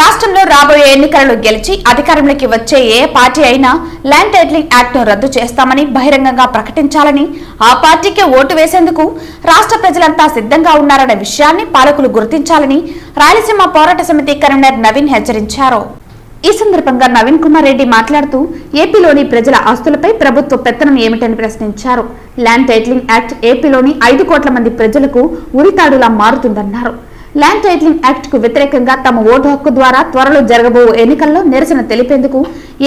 రాష్ట్రంలో రాబోయే ఎన్నికలను గెలిచి అధికారంలోకి వచ్చే ఏ పార్టీ అయినా ల్యాండ్ టైటిలింగ్ యాక్ట్ను రద్దు చేస్తామని బహిరంగంగా ప్రకటించాలని ఆ పార్టీకే ఓటు వేసేందుకు రాష్ట్ర ప్రజలంతా సిద్ధంగా ఉన్నారన్న విషయాన్ని పాలకులు గుర్తించాలని రాయలసీమ పోరాట సమితి కన్వీనర్ నవీన్ హెచ్చరించారు. ఈ సందర్భంగా నవీన్ కుమార్ రెడ్డి మాట్లాడుతూ ఏపీలోని ప్రజల ఆస్తులపై ప్రభుత్వ పెత్తనం ఏమిటని ప్రశ్నించారు. ల్యాండ్ టైటిలింగ్ యాక్ట్ ఏపీలోని ఐదు కోట్ల మంది ప్రజలకు ఉరితాడులా మారుతుందన్నారు. ల్యాండ్ టైటిలింగ్ యాక్ట్కు వ్యతిరేకంగా తమ ఓటు హక్కు ద్వారా త్వరలో జరగబో ఎన్నికల్లో నిరసన తెలిపేందుకు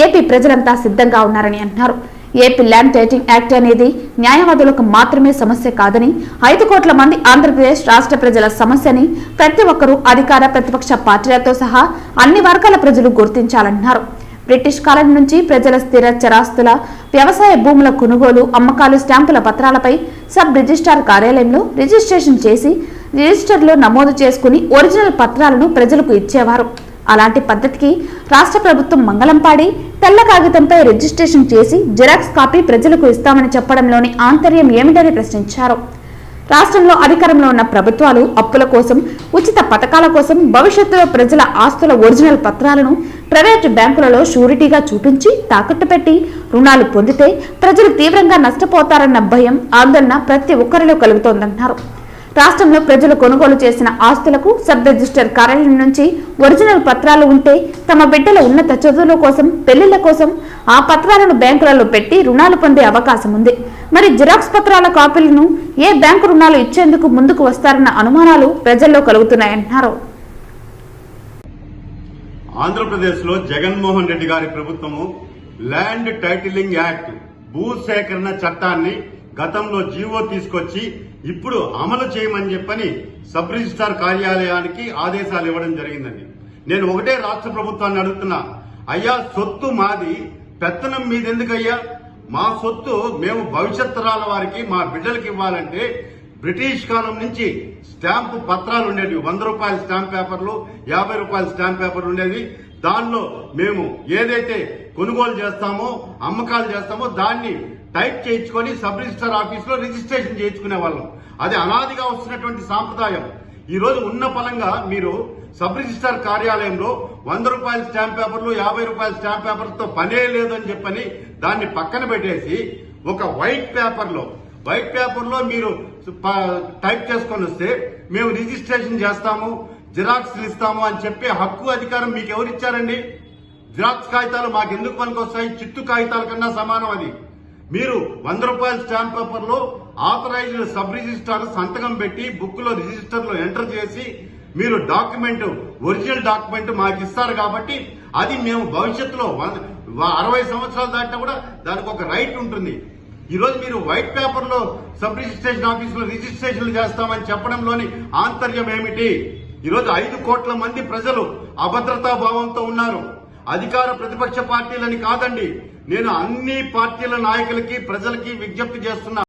ఏపీ ప్రజలంతా సిద్ధంగా ఉన్నారని అన్నారు ఏపీ ల్యాండ్ టైటింగ్ యాక్ట్ అనేది న్యాయవాదులకు మాత్రమే సమస్య కాదని ఐదు కోట్ల మంది ఆంధ్రప్రదేశ్ రాష్ట్ర ప్రజల సమస్యని ప్రతి ఒక్కరూ అధికార ప్రతిపక్ష పార్టీలతో సహా అన్ని వర్గాల ప్రజలు గుర్తించాలన్నారు బ్రిటిష్ కాలం నుంచి ప్రజల స్థిర చరాస్తుల వ్యవసాయ భూముల కొనుగోలు అమ్మకాలు స్టాంపుల పత్రాలపై సబ్ రిజిస్ట్రార్ కార్యాలయంలో రిజిస్ట్రేషన్ చేసి రిజిస్టర్లో నమోదు చేసుకుని ఒరిజినల్ పత్రాలను ప్రజలకు ఇచ్చేవారు. అలాంటి పద్ధతికి రాష్ట్ర ప్రభుత్వం మంగళం పాడి తెల్ల కాగితంపై రిజిస్ట్రేషన్ చేసి జిరాక్స్ కాపీ ప్రజలకు ఇస్తామని చెప్పడంలోని ఆంతర్యం ఏమిటని ప్రశ్నించారు. రాష్ట్రంలో అధికారంలో ఉన్న ప్రభుత్వాలు అప్పుల కోసం ఉచిత పథకాల కోసం భవిష్యత్తులో ప్రజల ఆస్తుల ఒరిజినల్ పత్రాలను ప్రైవేటు బ్యాంకులలో షూరిటీగా చూపించి తాకట్టు పెట్టి రుణాలు పొందితే ప్రజలు తీవ్రంగా నష్టపోతారన్న భయం ఆందోళన ప్రతి ఒక్కరిలో కలుగుతోందన్నారు. రాష్ట్రంలో ప్రజలు కొనుగోలు చేసిన ఆస్తులకు సబ్ రిజిస్టర్ కార్యాలయం నుంచి ఒరిజినల్ పత్రాలు ఉంటే తమ బిడ్డల ఉన్నత చదువుల కోసం పెళ్ళిళ్ళ కోసం ఆ పత్రాలను బ్యాంకులలో పెట్టి రుణాలు పొందే అవకాశం ఉంది. మరి జిరాక్స్ పత్రాల కాపీలను ఏ బ్యాంకు రుణాలు ఇచ్చేందుకు ముందుకు వస్తారన్న అనుమానాలు ప్రజల్లో కలుగుతున్నాయన్నారు. ఆంధ్రప్రదేశ్లో జగన్మోహన్ రెడ్డి గారి ప్రభుత్వము ల్యాండ్ టైటిలింగ్ యాక్ట్ భూసేకరణ చట్టాన్ని గతంలో జీవో తీసుకొచ్చి ఇప్పుడు అమలు చేయమని చెప్పని సబ్ రిజిస్టార్ కార్యాలయానికి ఆదేశాలు ఇవ్వడం జరిగిందండి. నేను ఒకటే రాష్ట్ర ప్రభుత్వాన్ని అడుగుతున్నా. అయ్యా సొత్తు మాది పెత్తనం మీదెందుకయ్యా? మా సొత్తు మేము భవిష్యత్ తరాల వారికి మా బిడ్డలకి ఇవ్వాలంటే బ్రిటిష్ కాలం నుంచి స్టాంపు పత్రాలు ఉండేవి వంద రూపాయల స్టాంప్ పేపర్లు యాభై రూపాయల స్టాంప్ పేపర్లు ఉండేవి. దానిలో మేము ఏదైతే కొనుగోలు చేస్తామో అమ్మకాలు చేస్తామో దాన్ని టైప్ చేయించుకొని సబ్ రిజిస్టర్ ఆఫీస్లో రిజిస్ట్రేషన్ చేయించుకునే వాళ్ళం. అది అనాదిగా వస్తున్నటువంటి సాంప్రదాయం. ఈ రోజు ఉన్న ఫలంగా మీరు సబ్ రిజిస్టార్ కార్యాలయంలో వంద రూపాయల స్టాంప్ పేపర్లు యాభై రూపాయల స్టాంప్ పేపర్లతో పనే లేదని చెప్పని దాన్ని పక్కన పెట్టేసి ఒక వైట్ పేపర్లో వైట్ పేపర్లో మీరు టైప్ చేసుకొని వస్తే మేము రిజిస్ట్రేషన్ చేస్తాము జిరాక్స్లు ఇస్తాము అని చెప్పే హక్కు అధికారం మీకు ఎవరిచ్చారండి జిరాక్స్ కాగితాలు మాకు ఎందుకు పనికొస్తాయి? చిట్టు కాగితాల కన్నా సమానం అది. మీరు వంద రూపాయల స్టాంప్ పేపర్లో ఆథరైజ్డ్ సబ్ రిజిస్టార్ సంతకం పెట్టి బుక్లో రిజిస్టర్లో ఎంటర్ చేసి మీరు డాక్యుమెంట్ ఒరిజినల్ డాక్యుమెంట్ మాకు ఇస్తారు కాబట్టి అది మేము భవిష్యత్తులో అరవై సంవత్సరాలు దాటినా కూడా దానికి ఒక రైట్ ఉంటుంది. ఈ రోజు మీరు వైట్ పేపర్లో సబ్ రిజిస్ట్రేషన్ ఆఫీసులో రిజిస్ట్రేషన్ రిజిస్ట్రేషన్లు చేస్తామని చెప్పడంలోని ఆంతర్యం ఏమిటి? ఈ రోజు ఐదు కోట్ల మంది ప్రజలు అభద్రతా భావంతో ఉన్నారు. అధికార ప్రతిపక్ష పార్టీలని కాదండి నేను అన్ని పార్టీల నాయకులకి ప్రజలకి విజ్ఞప్తి చేస్తున్నా.